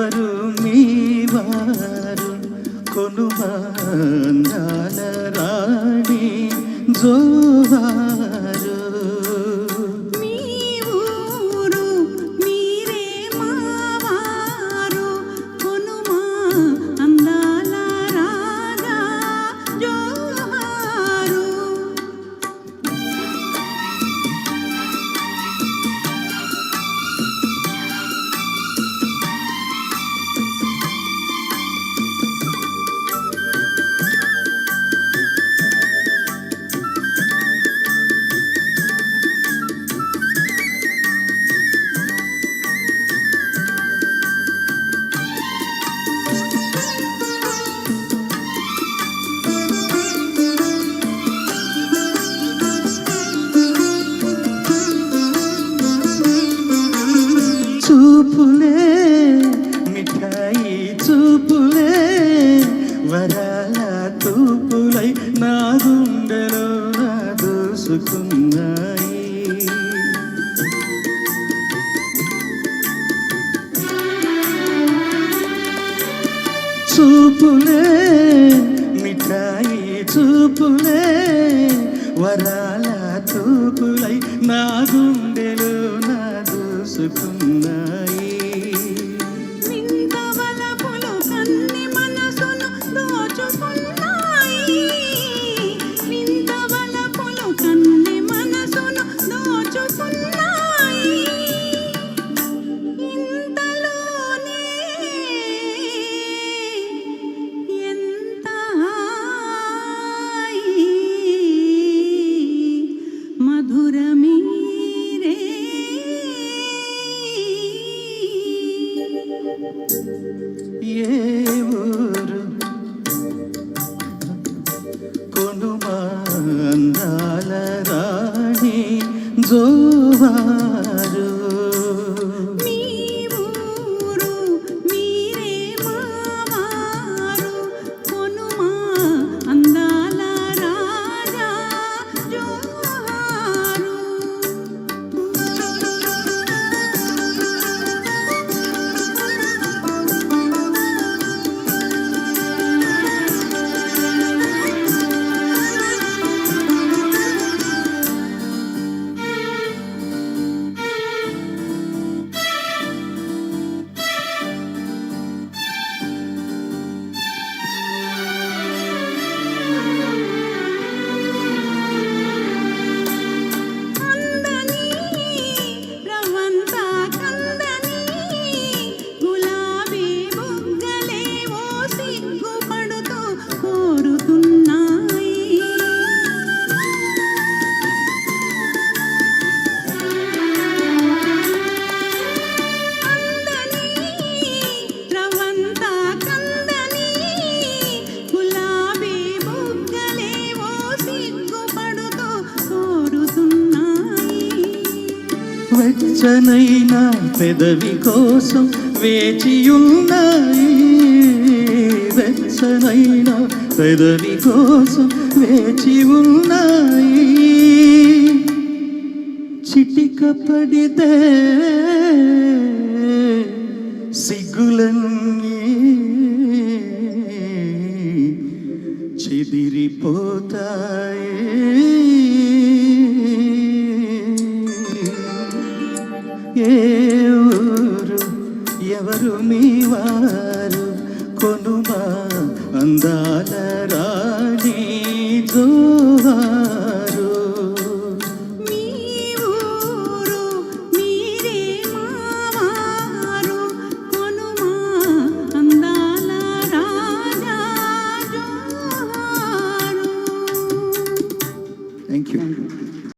ఎవరు మీ వారు కొనుమాందాల రాణి జో వరాల తూపులై నా గుండెలో నా దూసుకున్నాయి. చూపులే మిఠాయి చూపులే వరాల తూపులై నా గుండెలో నా దూసుకున్నాయి. জোবা వెచ్చనైన పెదవి కోసం వేచియున్నాయి. వెచ్చనైన పెదవి కోసం వేచి ఉన్నాయి చిటిక పడితే సిగ్గులన్నీ చెదిరిపోతాయి. के